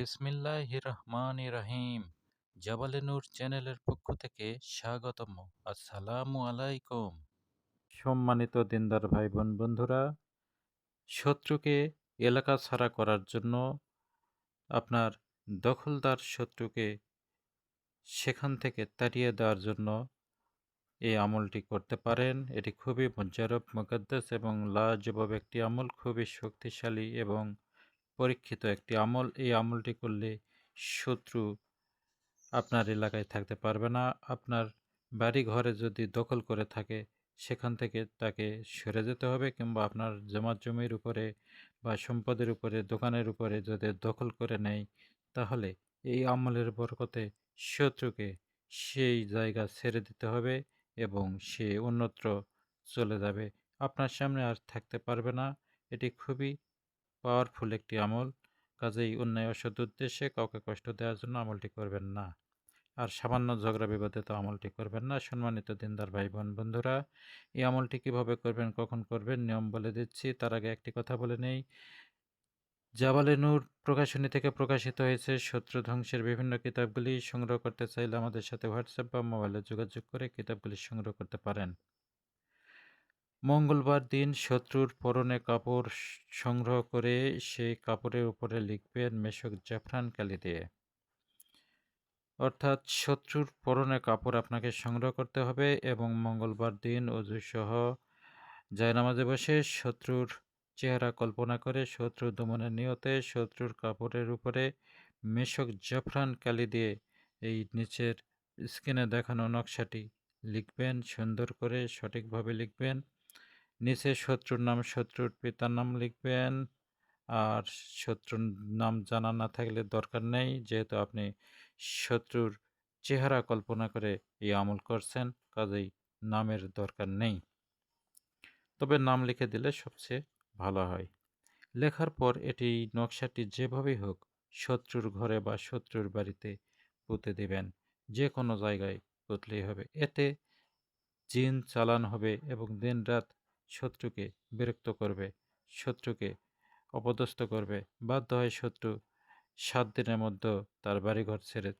বিসমিল্লাহ রহমান রহিম জাবালে নূর চ্যানেলের পক্ষ থেকে স্বাগতম আসসালামু আলাইকুম। সম্মানিত দিনদার ভাই বোন বন্ধুরা, শত্রুকে এলাকা ছাড়া করার জন্য আপনার দখলদার শত্রুকে সেখান থেকে তাড়িয়ে দেওয়ার জন্য এই আমলটি করতে পারেন। এটি খুবই মুজারব মুকদ্দাস এবং লাজবাব একটি আমল, খুবই শক্তিশালী এবং পরীক্ষিত একটি আমল, এই আমলটি করলে শত্রু আপনার এলাকায় থাকতে পারবে না। আপনার বাড়ি ঘরে যদি দখল করে থাকে, সেখান থেকে তাকে সরে যেতে হবে কিংবা আপনার জমা জমির উপরে বা সম্পদের উপরে, দোকানের উপরে যদি দখল করে নেয়, তাহলে এই আমলের বরকতে শত্রুকে সেই জায়গা ছেড়ে দিতে হবে এবং সে অন্যত্র চলে যাবে। আপনার সামনে আর থাকতে পারবে না। এটি খুবই পাওয়ারফুল একটি আমল। কাজেই অন্যায় অসৎ উদ্দেশ্যে কাউকে কষ্ট দেওয়ার জন্য আমলটি করবেন না। আর সামান্য ঝগড়া বিবাদে তো আমলটি করবেন না। সম্মানিত দিনদার ভাই বোন বন্ধুরা, এই আমলটি কীভাবে করবেন, কখন করবেন, নিয়ম বলে দিচ্ছি। তার আগে একটি কথা বলে নেই। জাবালে নূর প্রকাশনী থেকে প্রকাশিত হয়েছে শত্রু ধ্বংসের বিভিন্ন কিতাবগুলি। সংগ্রহ করতে চাইলে আমাদের সাথে হোয়াটসঅ্যাপ বা মোবাইলে যোগাযোগ করে কিতাবগুলি সংগ্রহ করতে পারেন। মঙ্গলবার দিন শত্রুর পরনে কাপড় সংগ্রহ করে সেই কাপড়ের উপরে লিখবেন মেশক জাফরান কালি দিয়ে। অর্থাৎ শত্রুর পরনে কাপড় আপনাকে সংগ্রহ করতে হবে এবং মঙ্গলবার দিন অজুসহ জায়নামাজে বসে শত্রুর চেহারা কল্পনা করে, শত্রু দমনের নিয়তে শত্রুর কাপড়ের উপরে মেশক জাফরান কালি দিয়ে এই নিচের স্ক্রিনে দেখানো নকশাটি লিখবেন, সুন্দর করে সঠিকভাবে লিখবেন। নিচে শত্রুর নাম শত্রুর পিতার নাম লিখবেন। আর শত্রুর নাম জানা না থাকলে দরকার নেই। যেহেতু আপনি শত্রুর চেহারা কল্পনা করে এই আমল করছেন, কাজেই নামের দরকার নেই। তবে নাম লিখে দিলে সবচেয়ে ভালো হয়। লেখার পর এটি নকশাটি যেভাবেই হোক শত্রুর ঘরে বা শত্রুর বাড়িতে পুঁতে দেবেন। যে কোনো জায়গায় পুতলেই হবে। এতে জিন চালান হবে এবং দিন রাত শত্রুকে বিরক্ত করবে, শত্রুকে অপদস্থ করবে, বাধ্য হয় শত্রু সাত দিনের মধ্যে তার বাড়িঘর ছেড়ে